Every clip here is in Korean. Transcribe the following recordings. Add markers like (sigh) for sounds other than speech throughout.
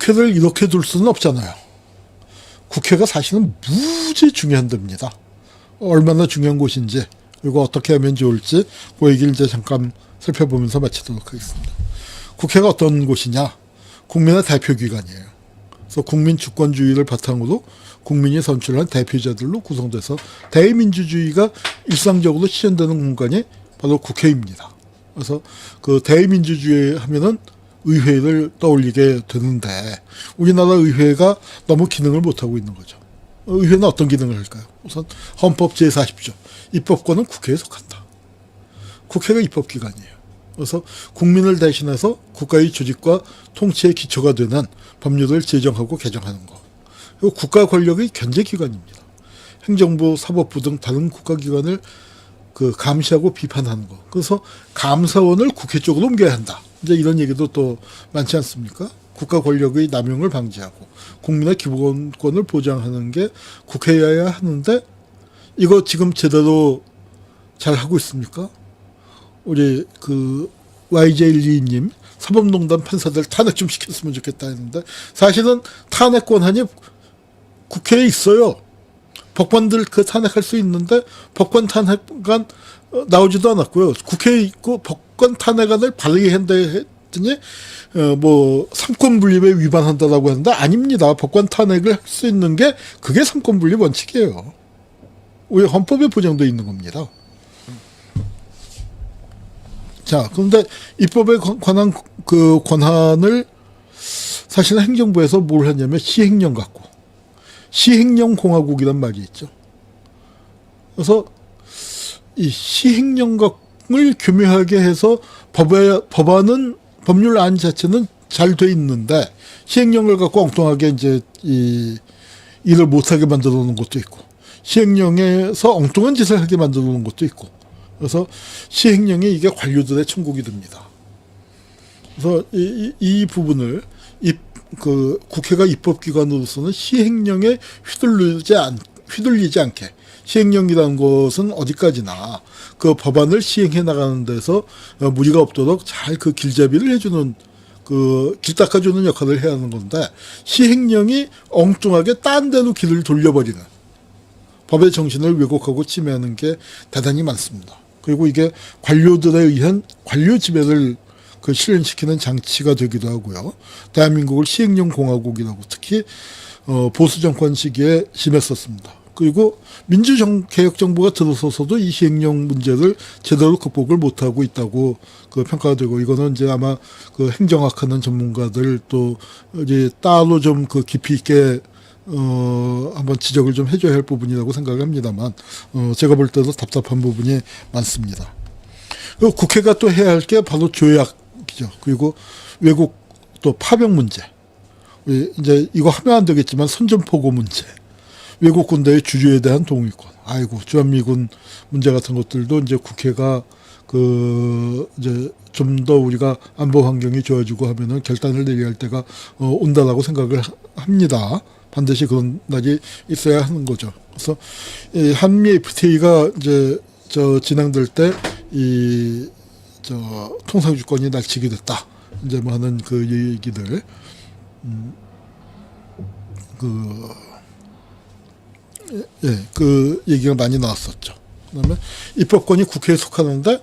국회를 이렇게 둘 수는 없잖아요. 국회가 사실은 무지 중요한 데입니다. 얼마나 중요한 곳인지 그리고 어떻게 하면 좋을지 그 얘기를 이제 잠깐 살펴보면서 마치도록 하겠습니다. 국회가 어떤 곳이냐? 국민의 대표기관이에요. 그래서 국민 주권주의를 바탕으로 국민이 선출한 대표자들로 구성돼서 대의민주주의가 일상적으로 실현되는 공간이 바로 국회입니다. 그래서 그 대의민주주의 하면은 의회를 떠올리게 되는데 우리나라 의회가 너무 기능을 못하고 있는 거죠. 의회는 어떤 기능을 할까요? 우선 헌법 제40조 입법권은 국회에 속한다. 국회가 입법기관이에요. 그래서 국민을 대신해서 국가의 조직과 통치의 기초가 되는 법률을 제정하고 개정하는 것. 그리고 국가 권력의 견제기관입니다. 행정부, 사법부 등 다른 국가기관을 그 감시하고 비판하는 것. 그래서 감사원을 국회 쪽으로 옮겨야 한다. 이제 이런 얘기도 또 많지 않습니까? 국가 권력의 남용을 방지하고 국민의 기본권을 보장하는 게 국회여야 하는데 이거 지금 제대로 잘 하고 있습니까? 우리 그 YJ122님 사법농단 판사들 탄핵 좀 시켰으면 좋겠다 했는데 사실은 탄핵 권한이 국회에 있어요. 법관들 그 탄핵할 수 있는데 법관 탄핵안 어, 나오지도 않았고요. 국회에 있고 법관 탄핵안을 발의한다 했더니 어, 뭐 삼권 분립에 위반한다라고 하는데 아닙니다. 법관 탄핵을 할 수 있는 게 그게 삼권 분립 원칙이에요. 우리 헌법에 보장되어 있는 겁니다. 자, 그런데 입법에 관- 관한 그 권한을 사실은 행정부에서 뭘 하냐면 시행령 갖고 시행령 공화국이란 말이 있죠. 그래서 이 시행령을 교묘하게 해서 법에, 법안은 법률안 자체는 잘 돼 있는데 시행령을 갖고 엉뚱하게 이제 이 일을 못하게 만들어 놓은 것도 있고 시행령에서 엉뚱한 짓을 하게 만들어 놓은 것도 있고 그래서 시행령이 이게 관료들의 천국이 됩니다. 그래서 이, 이, 이 부분을 입, 그 국회가 입법기관으로서는 시행령에 휘둘리지 않 휘둘리지 않게 시행령이라는 것은 어디까지나 그 법안을 시행해 나가는 데서 어, 무리가 없도록 잘 그 길잡이를 해주는 그 길 닦아주는 역할을 해야 하는 건데 시행령이 엉뚱하게 딴 데로 길을 돌려버리는 법의 정신을 왜곡하고 침해하는 게 대단히 많습니다. 그리고 이게 관료들에 의한 관료 지배를 그 실현시키는 장치가 되기도 하고요. 대한민국을 시행령 공화국이라고 특히 어, 보수 정권 시기에 심했었습니다. 그리고 민주정 개혁 정부가 들어서서도 이 시행령 문제를 제대로 극복을 못하고 있다고 그 평가가 되고 이거는 이제 아마 그 행정학하는 전문가들 또 이제 따로 좀 그 깊이 있게 어, 한번 지적을 좀 해줘야 할 부분이라고 생각을 합니다만, 어, 제가 볼 때도 답답한 부분이 많습니다. 그리고 국회가 또 해야 할 게 바로 조약이죠. 그리고 외국 또 파병 문제. 이제 이거 하면 안 되겠지만 선전포고 문제. 외국 군대의 주주에 대한 동의권. 아이고, 주한미군 문제 같은 것들도 이제 국회가 그 이제 좀 더 우리가 안보 환경이 좋아지고 하면은 결단을 내려야 할 때가 어, 온다라고 생각을 하- 합니다. 반드시 그런 날이 있어야 하는 거죠. 그래서 이 한미 FTA가 이제 저 진행될 때 이 저 통상 주권이 날치게 됐다. 이제 뭐 하는 그 얘기들 음, 그 예, 그 얘기가 많이 나왔었죠. 그다음에 입법권이 국회에 속하는데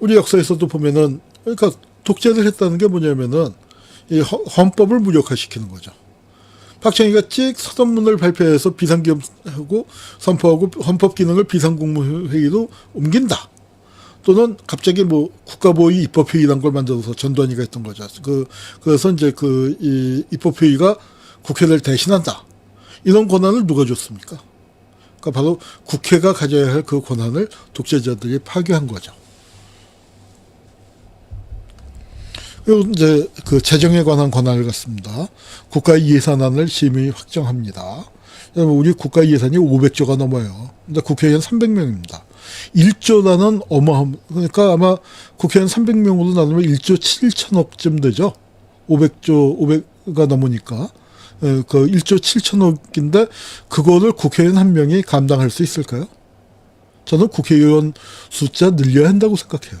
우리 역사에서도 보면은 그러니까 독재를 했다는 게 뭐냐면은 이 헌- 헌법을 무력화시키는 거죠. 박정희가 찍 서던문을 발표해서 비상기업하고 선포하고 헌법 기능을 비상국무회의로 옮긴다. 또는 갑자기 뭐 국가보위 입법회의란 걸 만들어서 전두환이가 했던 거죠. 그 그래서 이제 그 이 입법회의가 국회를 대신한다. 이런 권한을 누가 줬습니까? 그러니까 바로 국회가 가져야 할 그 권한을 독재자들이 파괴한 거죠. 그리고 이제 그 재정에 관한 권한을 갖습니다. 국가 예산안을 심의 확정합니다. 우리 국가 예산이 500조가 넘어요. 근데 국회의원 300명입니다. 1조라는 어마어마, 그러니까 아마 국회의원 300명으로 나누면 1조 7천억쯤 되죠. 500조, 500가 넘으니까. 에, 그 1조 7천억인데, 그거를 국회의원 한 명이 감당할 수 있을까요? 저는 국회의원 숫자 늘려야 한다고 생각해요.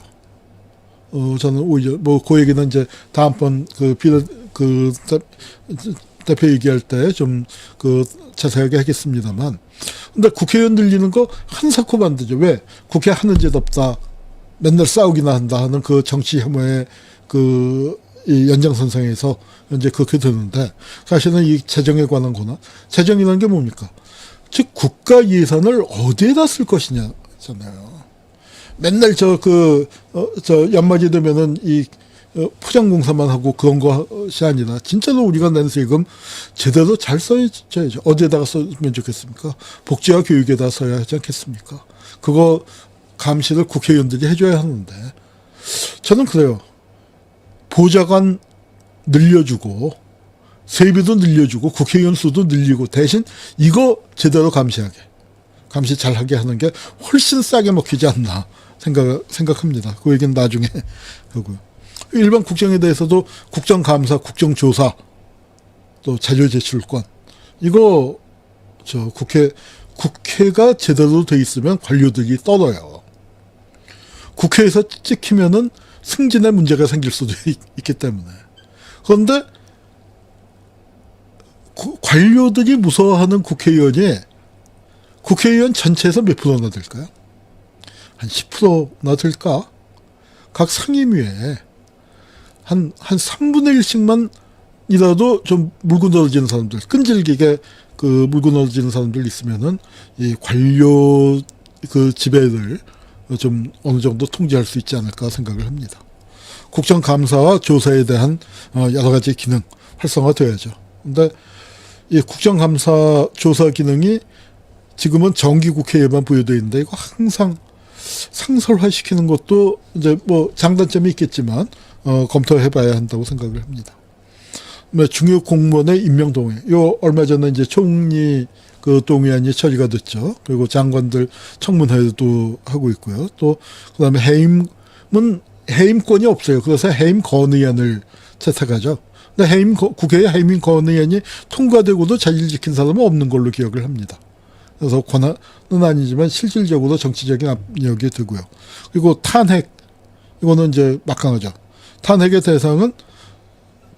어, 저는 오히려, 뭐, 그 얘기는 이제 다음번 그 비례, 그 대- 대표 얘기할 때 좀 그 자세하게 하겠습니다만 근데 국회의원 늘리는 거 한사코 만들죠. 왜? 국회 하는 짓 없다. 맨날 싸우기나 한다 하는 그 정치 혐오의 그 이 연장선상에서 이제 그렇게 되는데 사실은 이 재정에 관한 거나 재정이라는 게 뭡니까? 즉 국가 예산을 어디에다 쓸 것이냐잖아요. 맨날 저그 어, 저 연말이 되면은 이 어, 포장공사만 하고 그런 것이 아니라 진짜로 우리가 낸 세금 제대로 잘 써야죠. 어디에다가 쓰면 좋겠습니까? 복지와 교육에다 써야 하지 않겠습니까? 그거 감시를 국회의원들이 해줘야 하는데 저는 그래요. 보좌관 늘려주고 세비도 늘려주고 국회의원 수도 늘리고 대신 이거 제대로 감시하게 감시 잘하게 하는 게 훨씬 싸게 먹히지 않나 생각 생각합니다. 그 얘기는 나중에 (laughs) 그고요. 일반 국정에 대해서도 국정감사, 국정조사 또 자료 제출권 이거 저 국회 국회가 제대로 돼 있으면 관료들이 떨어요. 국회에서 찍히면은 승진에 문제가 생길 수도 있, 기 때문에 그런데 구- 관료들이 무서워하는 국회의원이 국회의원 전체에서 몇 프로나 될까요? 한 10%나 될까? 각 상임위에 한, 한 3분의 1씩만 이라도 좀 물고 늘어지는 사람들, 끈질기게 그 물고 늘어지는 사람들 있으면은 이 관료 그 지배를 좀 어느 정도 통제할 수 있지 않을까 생각을 합니다. 국정감사와 조사에 대한 어, 여러 가지 기능 활성화돼야죠. 근데 이 국정감사 조사 기능이 지금은 정기국회에만 부여되어 있는데 이거 항상 상설화 시키는 것도 이제 뭐 장단점이 있겠지만 어, 검토해 봐야 한다고 생각을 합니다. 뭐 중요 공무원의 임명 동의. 요 얼마 전에 이제 총리 그 동의안이 처리가 됐죠. 그리고 장관들 청문회도 하고 있고요. 또 그다음에 해임은 해임권이 없어요. 그래서 해임 건의안을 채택하죠. 근데 해임 거- 국회에 해임 건의안이 통과되고도 자리를 지킨 사람은 없는 걸로 기억을 합니다. 그래서 권한은 아니지만 실질적으로 정치적인 압력이 되고요. 그리고 탄핵 이거는 이제 막강하죠. 탄핵의 대상은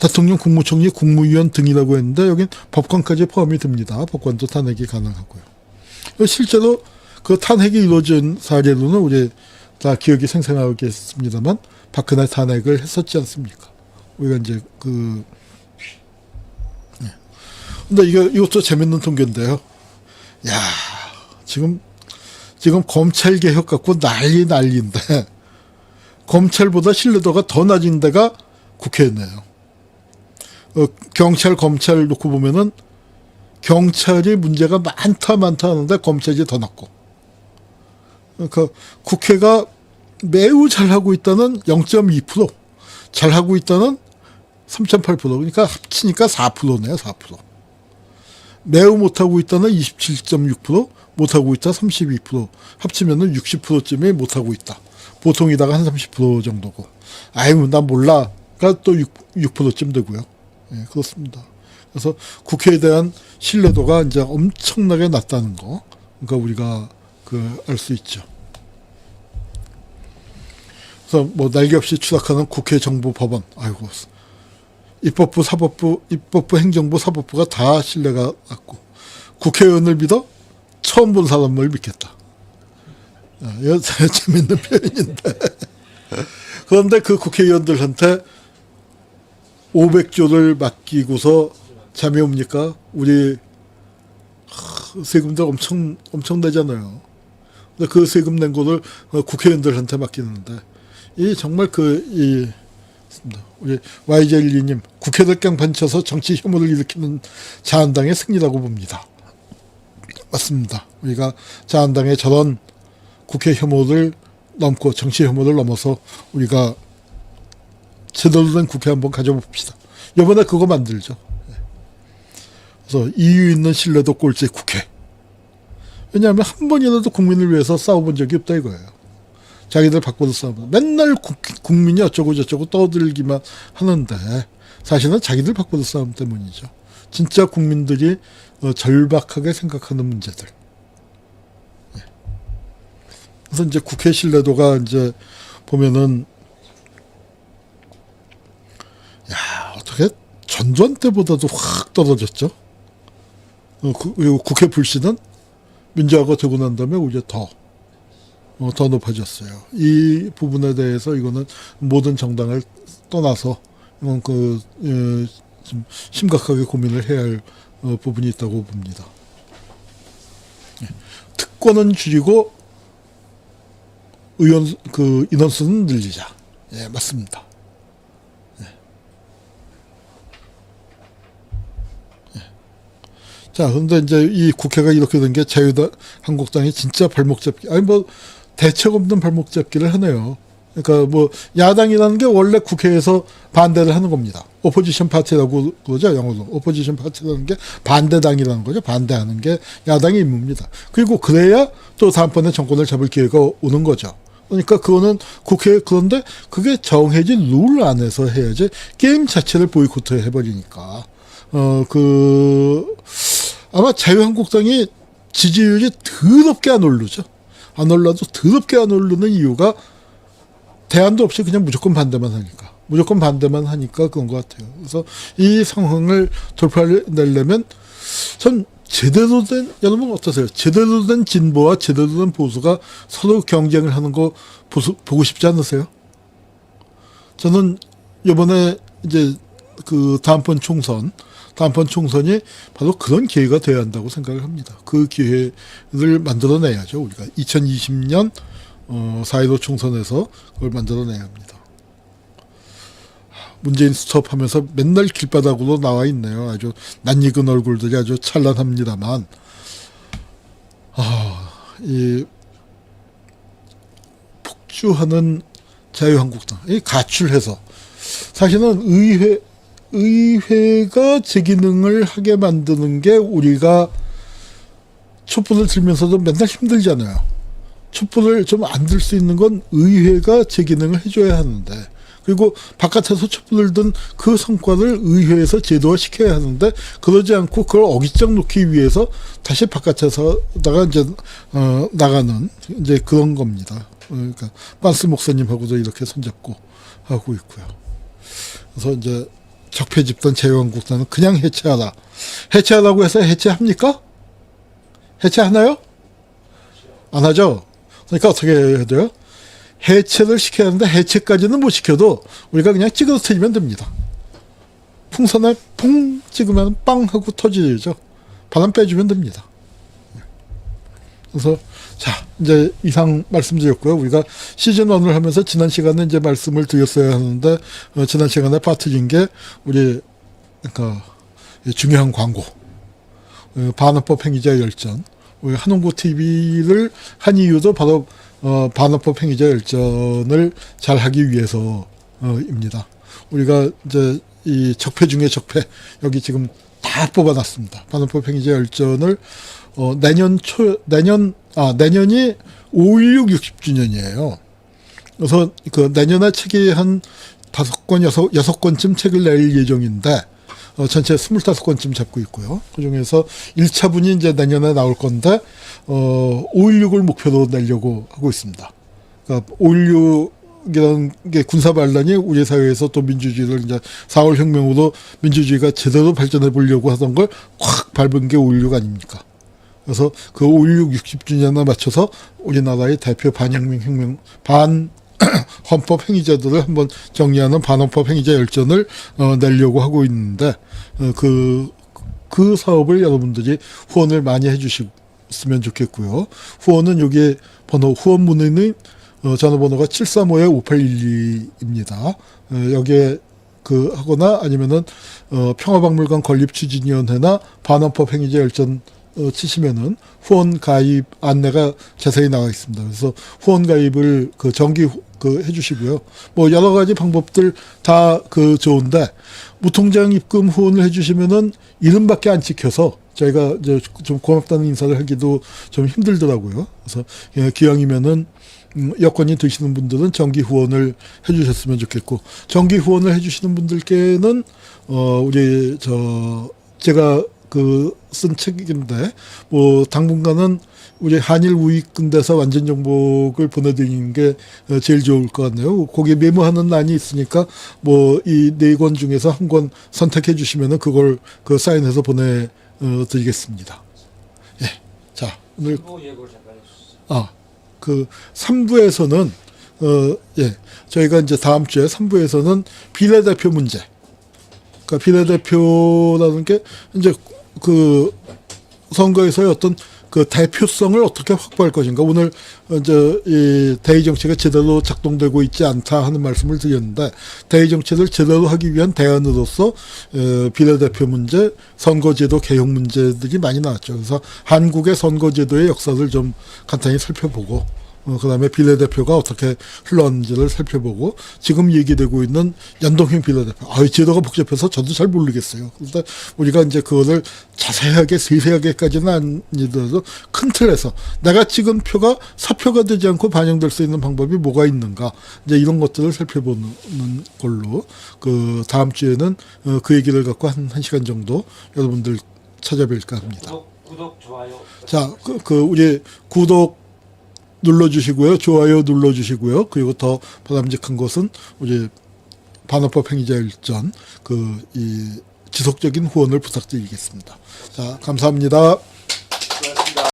대통령, 국무총리, 국무위원 등이라고 했는데 여긴 법관까지 포함이 됩니다. 법관도 탄핵이 가능하고요. 실제로 그 탄핵이 이루어진 사례로는 우리 다 기억이 생생하겠습니다만 박근혜 탄핵을 했었지 않습니까? 우리가 이제 그 네. 근데 이거 이것도 재밌는 통계인데요. 야 지금 지금 검찰 개혁 갖고 난리 난리인데 검찰보다 신뢰도가 더 낮은 데가 국회네요. 어, 경찰 검찰 놓고 보면은 경찰이 문제가 많다 많다 하는데 검찰이 더 낮고. 그러니까 국회가 매우 잘하고 있다는 0.2% 잘하고 있다는 3.8% 그러니까 합치니까 4%네요 4% 매우 못하고 있다는 27.6% 못하고 있다 32% 합치면은 60%쯤이 못하고 있다. 보통이다가 한 30% 정도고. 아이고 나 몰라가 또 6, 6%쯤 되고요 예, 그렇습니다. 그래서 국회에 대한 신뢰도가 이제 엄청나게 낮다는 거 그러니까 우리가 그 알 수 있죠. 그래서 뭐 날개 없이 추락하는 국회 정부 법원 아이고 입법부, 사법부, 입법부, 행정부, 사법부가 다 신뢰가 낮고 국회의원을 믿어 처음 본 사람을 믿겠다. 아, 이거 (laughs) 재밌는 표현인데. 그런데 그 국회의원들한테 500조를 맡기고서 잠이 옵니까? 우리 하, 세금들 엄청 엄청 내잖아요. 근데 그 세금 낸 거를 어, 국회의원들한테 맡기는데 이 정말 그이 우리 YJ1님 국회를 깡판쳐서 정치 혐오를 일으키는 자한당의 승리라고 봅니다. 맞습니다. 우리가 자한당의 저런 국회 혐오를 넘고 정치 혐오를 넘어서 우리가 제대로 된 국회 한번 가져봅시다. 이번에 그거 만들죠. 예. 그래서 이유 있는 신뢰도 꼴찌 국회. 왜냐하면 한 번이라도 국민을 위해서 싸워본 적이 없다 이거예요. 자기들 바꿔서 싸우면 맨날 국, 국민이 어쩌고 저쩌고 떠들기만 하는데 사실은 자기들 바꿔서 싸움 때문이죠. 진짜 국민들이 어, 절박하게 생각하는 문제들. 예. 그래서 이제 국회 신뢰도가 이제 보면은 전두환 때보다도 확 떨어졌죠. 어, 그, 그리고 국회 불신은 민주화가 되고 난 다음에 오히려 더, 어, 더 높아졌어요. 이 부분에 대해서 이거는 모든 정당을 떠나서 이건 그, 예, 좀 심각하게 고민을 해야 할 어, 부분이 있다고 봅니다. 예. 특권은 줄이고 의원 수- 그 인원수는 늘리자. 예, 맞습니다. 자, 그런데 이제 이 국회가 이렇게 된 게 자유당 한국당이 진짜 발목 잡기, 아니 뭐 대책 없는 발목 잡기를 하네요. 그러니까 뭐 야당이라는 게 원래 국회에서 반대를 하는 겁니다. 오포지션 파티라고 그러죠 영어로. 오포지션 파티라는 게 반대당이라는 거죠. 반대하는 게 야당의 임무입니다. 그리고 그래야 또 다음번에 정권을 잡을 기회가 오는 거죠. 그러니까 그거는 국회 그런데 그게 정해진 룰 안에서 해야지 게임 자체를 보이콧 해 버리니까 어그 아마 자유한국당이 지지율이 더럽게 안 오르죠. 안 올라도 더럽게 안 오르는 이유가 대안도 없이 그냥 무조건 반대만 하니까. 무조건 반대만 하니까 그런 것 같아요. 그래서 이 상황을 돌파내려면 전 제대로 된, 여러분 어떠세요? 제대로 된 진보와 제대로 된 보수가 서로 경쟁을 하는 거 보수, 보고 싶지 않으세요? 저는 이번에 이제 그 다음번 총선, 다음번 총선이 바로 그런 기회가 돼야 한다고 생각을 합니다. 그 기회를 만들어내야죠. 우리가 2020년 어, 4.15 총선에서 그걸 만들어내야 합니다. 문재인 스톱 하면서 맨날 길바닥으로 나와 있네요. 아주 낯익은 얼굴들이 아주 찬란합니다만, 아, 이 폭주하는 자유한국당, 이 가출해서 사실은 의회, 의회가 제 기능을 하게 만드는 게 우리가 촛불을 들면서도 맨날 힘들잖아요. 촛불을 좀 안 들 수 있는 건 의회가 제 기능을 해줘야 하는데 그리고 바깥에서 촛불을 든 그 성과를 의회에서 제도화 시켜야 하는데 그러지 않고 그걸 어깃장 놓기 위해서 다시 바깥에서다가 이제 어 나가는 이제 그런 겁니다. 그러니까 반스 목사님하고도 이렇게 손잡고 하고 있고요. 그래서 이제 적폐 집단 자유한국당은 그냥 해체하라. 해체하라고 해서 해체합니까? 해체하나요? 안 하죠. 그러니까 어떻게 해야 돼요? 해체를 시켜야 하는데 해체까지는 못 시켜도 우리가 그냥 터지면 됩니다. 풍선에 퐁 찍으면 빵 하고 터지죠. 바람 빼주면 됩니다. 그래서 자 이제 이상 말씀드렸고요. 우리가 시즌 1을 하면서 지난 시간에 이제 말씀을 드렸어야 하는데 어, 지난 시간에 빠뜨린 게 우리 그러니까 중요한 광고 어, 반어법 행위자 열전 우리 한홍구 TV를 한 이유도 바로 어, 반어법 행위자 열전을 잘 하기 위해서입니다. 우리가 이제 이 적폐 중에 적폐 여기 지금 다 뽑아놨습니다. 반어법 행위자 열전을 어, 내년 초 내년 아 내년이 5.16 60주년이에요. 그래서 그 내년에 책이 한 다섯 권 여섯 여섯 권쯤 책을 낼 예정인데 어, 전체 25권쯤 잡고 있고요. 그 중에서 1차분이 이제 내년에 나올 건데, 어, 5.16을 목표로 내려고 하고 있습니다. 그러니까 5.16 이라는 게 군사 반란이 우리 사회에서 또 민주주의를 이제 4월 혁명으로 민주주의가 제대로 발전해 보려고 하던 걸 확 밟은 게 5.16 아닙니까? 그래서 그 5.16 60주년에 맞춰서 우리나라의 대표 반혁명 혁명, 반 (clears throat) 헌법 행위자들을 한번 정리하는 반헌법 행위자 열전을 어, 내려고 하고 있는데 어, 그, 그 사업을 여러분들이 후원을 많이 해주셨으면 좋겠고요. 후원은 여기 번호 후원 문의는 어, 전화번호가 735-5812입니다. 어, 여기에 그 하거나 아니면은 어, 평화박물관 건립추진위원회나 반헌법 행위자 열전 어, 치시면은 후원 가입 안내가 자세히 나와 있습니다. 그래서 후원 가입을 그 정기 후- 그 해주시고요. 뭐 여러 가지 방법들 다 그 좋은데 무통장 입금 후원을 해주시면은 이름밖에 안 찍혀서 저희가 이제 좀 고맙다는 인사를 하기도 좀 힘들더라고요. 그래서 예, 기왕이면은 음, 여건이 되시는 분들은 정기 후원을 해주셨으면 좋겠고 정기 후원을 해주시는 분들께는 어 우리 저 제가 그 쓴 책인데 뭐 당분간은 우리 한일 우익 근대사 완전 정복을 보내드리는 게 어, 제일 좋을 것 같네요. 거기에 메모하는 란이 있으니까 뭐 이 네 권 중에서 한 권 선택해 주시면은 그걸 그 사인해서 보내 어, 드리겠습니다. 예. 자, 오늘. 아, 그 3부에서는 어, 예. 저희가 이제 다음 주에 3부에서는 비례대표 문제. 그러니까 비례대표라는 게 이제 그 선거에서의 어떤 그 대표성을 어떻게 확보할 것인가. 오늘 이제 이 대의 정치가 제대로 작동되고 있지 않다 하는 말씀을 드렸는데 대의 정치를 제대로 하기 위한 대안으로서 어, 비례대표 문제, 선거제도 개혁 문제들이 많이 나왔죠. 그래서 한국의 선거제도의 역사를 좀 간단히 살펴보고 어, 그다음에 비례대표가 어떻게 흘러왔는지를 살펴보고 지금 얘기되고 있는 연동형 비례대표. 아유 제도가 복잡해서 저도 잘 모르겠어요. 그런데 우리가 이제 그거를 자세하게 세세하게까지는 아니더라도 큰 틀에서 내가 찍은 표가 사표가 되지 않고 반영될 수 있는 방법이 뭐가 있는가 이제 이런 것들을 살펴보는 걸로 그 다음 주에는 어, 그 얘기를 갖고 한, 한 시간 정도 여러분들 찾아뵐까 합니다. 구독, 구독, 좋아요. 자, 그, 그, 우리 구독 눌러주시고요. 좋아요 눌러주시고요. 그리고 더 바람직한 것은 우리 반어법 행위자 일전 그, 이 지속적인 후원을 부탁드리겠습니다. 자, 감사합니다.